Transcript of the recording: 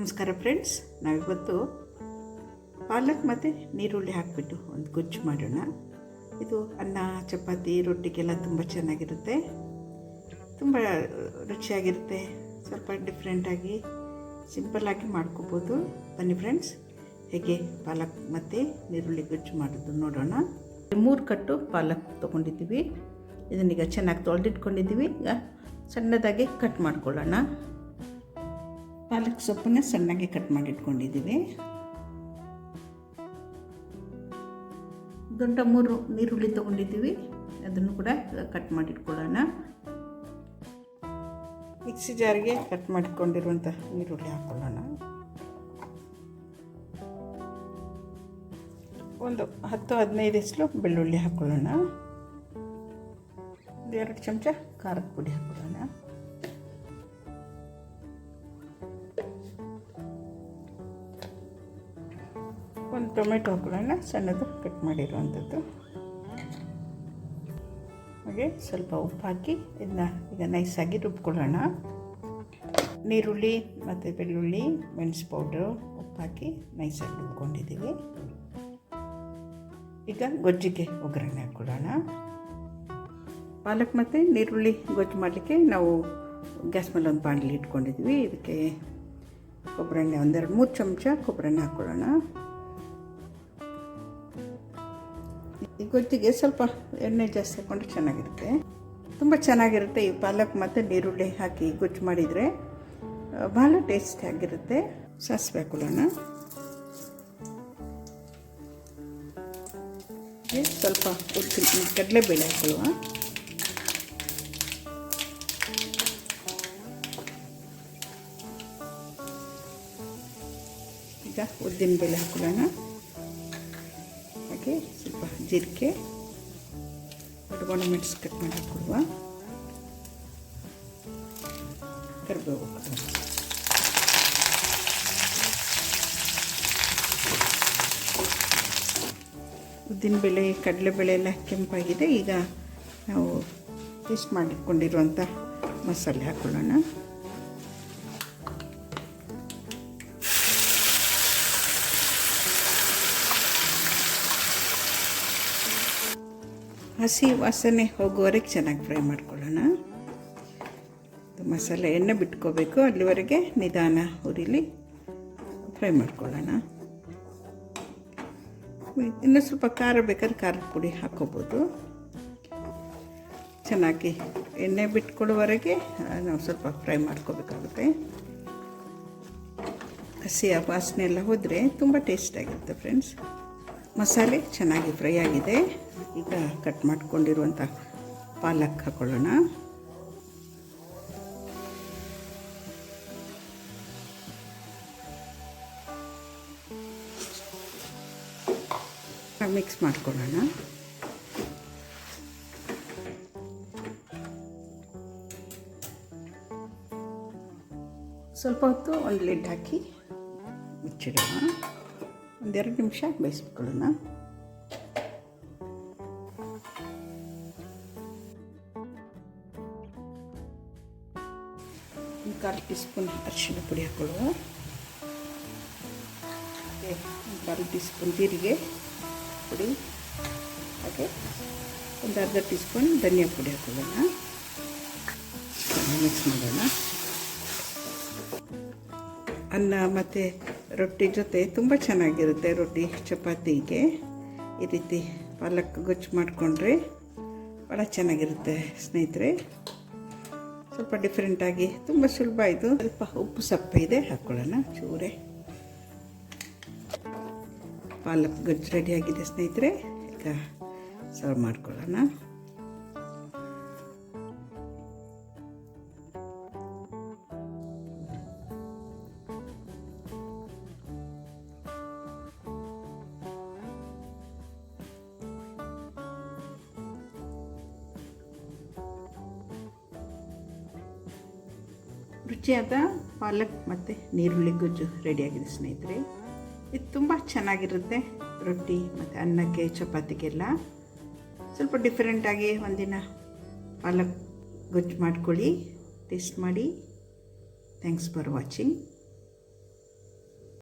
ನಮಸ್ಕಾರ ಫ್ರೆಂಡ್ಸ್ ನಾವಿವತ್ತು ಪಾಲಕ್ ಮತ್ತು ನೀರುಳ್ಳಿ ಹಾಕಿಬಿಟ್ಟು ಒಂದು ಗೊಜ್ಜು ಮಾಡೋಣ. ಇದು ಅನ್ನ, ಚಪಾತಿ, ರೊಟ್ಟಿಗೆಲ್ಲ ತುಂಬ ಚೆನ್ನಾಗಿರುತ್ತೆ. ತುಂಬ ರುಚಿಯಾಗಿರುತ್ತೆ. ಸ್ವಲ್ಪ ಡಿಫ್ರೆಂಟಾಗಿ ಸಿಂಪಲ್ಲಾಗಿ ಮಾಡ್ಕೋಬೋದು. ಬನ್ನಿ ಫ್ರೆಂಡ್ಸ್ ಹೇಗೆ ಪಾಲಕ್ ಮತ್ತು ನೀರುಳ್ಳಿ ಗೊಜ್ಜು ಮಾಡೋದು ನೋಡೋಣ. ಮೂರು ಕಟ್ಟು ಪಾಲಕ್ ತೊಗೊಂಡಿದ್ದೀವಿ. ಇದನ್ನೀಗ ಚೆನ್ನಾಗಿ ತೊಳೆದಿಟ್ಕೊಂಡಿದ್ದೀವಿ. ಈಗ ಸಣ್ಣದಾಗಿ ಕಟ್ ಮಾಡ್ಕೊಳ್ಳೋಣ. ಪಾಲಕ್ ಸೊಪ್ಪನ್ನ ಸಣ್ಣಗೆ ಕಟ್ ಮಾಡಿಟ್ಕೊಂಡಿದ್ದೀವಿ. ದೊಡ್ಡ ಮೂರು ನೀರುಳ್ಳಿ ತೊಗೊಂಡಿದ್ದೀವಿ. ಅದನ್ನು ಕೂಡ ಕಟ್ ಮಾಡಿಟ್ಕೊಳ್ಳೋಣ. ಮಿಕ್ಸಿ ಜಾರಿಗೆ ಕಟ್ ಮಾಡಿಕೊಂಡಿರುವಂಥ ನೀರುಳ್ಳಿ ಹಾಕ್ಕೊಳ್ಳೋಣ ಒಂದು ಹತ್ತು ಹದಿನೈದು ಹೆಸರು ಬೆಳ್ಳುಳ್ಳಿ ಹಾಕ್ಕೊಳ್ಳೋಣ ಒಂದು ಎರಡು ಚಮಚ ಖಾರದ ಪುಡಿ ಹಾಕ್ಕೊಳ್ಳೋಣ ಟೊಮೆಟೊ ಹಾಕೊಳ್ಳೋಣ ಸಣ್ಣದು ಕಟ್ ಮಾಡಿರುವಂಥದ್ದು. ಹಾಗೆ ಸ್ವಲ್ಪ ಉಪ್ಪು ಹಾಕಿ ಇದನ್ನ ಈಗ ನೈಸಾಗಿ ರುಬ್ಕೊಳ್ಳೋಣ. ನೀರುಳ್ಳಿ ಮತ್ತು ಬೆಳ್ಳುಳ್ಳಿ, ಮೆಣಸು ಪೌಡ್ರು ಉಪ್ಪು ಹಾಕಿ ನೈಸಾಗಿ ರುಬ್ಕೊಂಡಿದ್ದೀವಿ. ಈಗ ಗೊಜ್ಜಿಗೆ ಒಗ್ಗರಣೆ ಹಾಕ್ಕೊಳ್ಳೋಣ. ಪಾಲಕ್ ಮತ್ತು ನೀರುಳ್ಳಿ ಗೊಜ್ಜು ಮಾಡಲಿಕ್ಕೆ ನಾವು ಗ್ಯಾಸ್ ಮೇಲೆ ಒಂದು ಬಾಣಲಿ ಇಟ್ಕೊಂಡಿದ್ವಿ ಇದಕ್ಕೆ ಕೊಬ್ಬರಣ್ಣೆ ಒಂದೆರಡು ಮೂರು ಚಮಚ ಕೊಬ್ಬರಣ್ಣೆ ಹಾಕ್ಕೊಳ್ಳೋಣ. ಈ ಸ್ವಲ್ಪ ಎಣ್ಣೆ ಜಾಸ್ತಿ ಹಾಕ್ಕೊಂಡ್ರೆ ಚೆನ್ನಾಗಿರುತ್ತೆ. ತುಂಬ ಚೆನ್ನಾಗಿರುತ್ತೆ ಈ ಪಾಲಕ್ ಮತ್ತು ನೀರುಳ್ಳಿ ಹಾಕಿ ಗೊಜ್ಜು ಮಾಡಿದರೆ. ಭಾಳ ಟೇಸ್ಟಿ ಆಗಿರುತ್ತೆ. ಸಾಸಿವೆ ಹಾಕೊಳ್ಳೋಣ. ಸ್ವಲ್ಪ ಉದ್ದಿನ ಕಡಲೆಬೇಳೆ ಹಾಕೊಳ್ಳುವ. ಈಗ ಉದ್ದಿನ ಬೇಳೆ ಹಾಕೊಳ್ಳೋಣ. ಹಾಗೆ ಸ್ವಲ್ಪ ಜೀರಿಗೆ. ಎರಡು ಮೆಣಸು ಕಟ್ ಮಾಡಿ ಉದ್ದಿನ ಕರಿಬೇವು ಕಡಲೆ ಕಡಲೆಬೇಳೆ ಎಲ್ಲ ಕೆಂಪಾಗಿದೆ. ಈಗ ನಾವು ಟೇಸ್ಟ್ ಮಾಡಿಕೊಂಡಿರುವಂಥ ಮಸಾಲೆ ಹಾಕ್ಕೊಳ್ಳೋಣ ಹಸಿ ವಾಸನೆ ಹೋಗುವವರೆಗೆ ಚೆನ್ನಾಗಿ ಫ್ರೈ ಮಾಡ್ಕೊಳ್ಳೋಣ. ಮಸಾಲೆ ಎಣ್ಣೆ ಬಿಟ್ಕೋಬೇಕು. ಅಲ್ಲಿವರೆಗೆ ನಿಧಾನ ಹುರಿಲಿ ಫ್ರೈ ಮಾಡ್ಕೊಳ್ಳೋಣ. ಇನ್ನೂ ಸ್ವಲ್ಪ ಖಾರ ಬೇಕಾದ್ರೆ ಖಾರದ ಪುಡಿ ಹಾಕ್ಕೋಬೋದು. ಚೆನ್ನಾಗಿ ಎಣ್ಣೆ ಬಿಟ್ಕೊಳ್ಳೋವರೆಗೆ ನಾವು ಸ್ವಲ್ಪ ಫ್ರೈ ಮಾಡ್ಕೋಬೇಕಾಗುತ್ತೆ. ಹಸಿ ವಾಸನೆ ಎಲ್ಲ ಹೋದರೆ ತುಂಬ ಟೇಸ್ಟಾಗಿರುತ್ತೆ ಫ್ರೆಂಡ್ಸ್. ಮಸಾಲೆ ಚೆನ್ನಾಗಿ ಫ್ರೈ ಆಗಿದೆ. ಈಗ ಕಟ್ ಮಾಡಿಕೊಂಡಿರುವಂಥ ಪಾಲಕ್ ಹಾಕೊಳ್ಳೋಣ. ಮಿಕ್ಸ್ ಮಾಡ್ಕೊಳ್ಳೋಣ. ಸ್ವಲ್ಪ ಹೊತ್ತು ಒಂದು ಲಿಡ್ ಹಾಕಿ ಮುಚ್ಚಿಡೋಣ. ಒಂದೆರಡು ನಿಮಿಷ ಬೇಯಿಸ್ಕೊಳ್ಳೋಣ ಒಂದು ಕಾಲು ಟೀ ಸ್ಪೂನ್ ಅರಿಶಿನ ಪುಡಿ ಹಾಕೊಳ್ಳುವ ಹಾಗೆ ಒಂದು ಕಾಲು ಟೀ ಜೀರಿಗೆ ಪುಡಿ. ಹಾಗೆ ಒಂದು ಅರ್ಧ ಟೀ ಸ್ಪೂನ್ ಧನಿಯಾ ಪುಡಿ ಹಾಕೊಳ್ಳೋಣ ಮಿಕ್ಸ್ ಮಾಡೋಣ. ಅನ್ನ ಮತ್ತು ರೊಟ್ಟಿ ಜೊತೆ ತುಂಬ ಚೆನ್ನಾಗಿರುತ್ತೆ ರೊಟ್ಟಿ ಚಪಾತಿಗೆ. ಈ ರೀತಿ ಪಾಲಕ್ ಗೊಜ್ಜು ಮಾಡಿಕೊಂಡ್ರೆ ಭಾಳ ಚೆನ್ನಾಗಿರುತ್ತೆ ಸ್ನೇಹಿತರೆ. ಸ್ವಲ್ಪ ಡಿಫ್ರೆಂಟಾಗಿ ತುಂಬ ಸುಲಭ ಇದು. ಸ್ವಲ್ಪ ಉಪ್ಪು ಸಪ್ಪೆ ಇದೆ ಹಾಕ್ಕೊಳ್ಳೋಣ ಚೂರೆ. ಪಾಲಕ್ ಗೊಜ್ಜು ರೆಡಿಯಾಗಿದೆ ಸ್ನೇಹಿತರೆ. ಈಗ ಸರ್ವ್ ಮಾಡ್ಕೊಳ್ಳೋಣ. ರುಚಿಯಾದ ಪಾಲಕ್ ಮತ್ತು ನೀರುಳ್ಳಿ ಗೊಜ್ಜು ರೆಡಿಯಾಗಿದೆ ಸ್ನೇಹಿತರೆ. ಇದು ತುಂಬ ಚೆನ್ನಾಗಿರುತ್ತೆ ರೊಟ್ಟಿ ಮತ್ತು ಅನ್ನಕ್ಕೆ, ಚಪಾತಿಗೆಲ್ಲ. ಸ್ವಲ್ಪ ಡಿಫ್ರೆಂಟಾಗಿ ಒಂದಿನ ಪಾಲಕ್ ಗೊಜ್ಜು ಮಾಡ್ಕೊಳ್ಳಿ ಟೇಸ್ಟ್ ಮಾಡಿ. Thanks for watching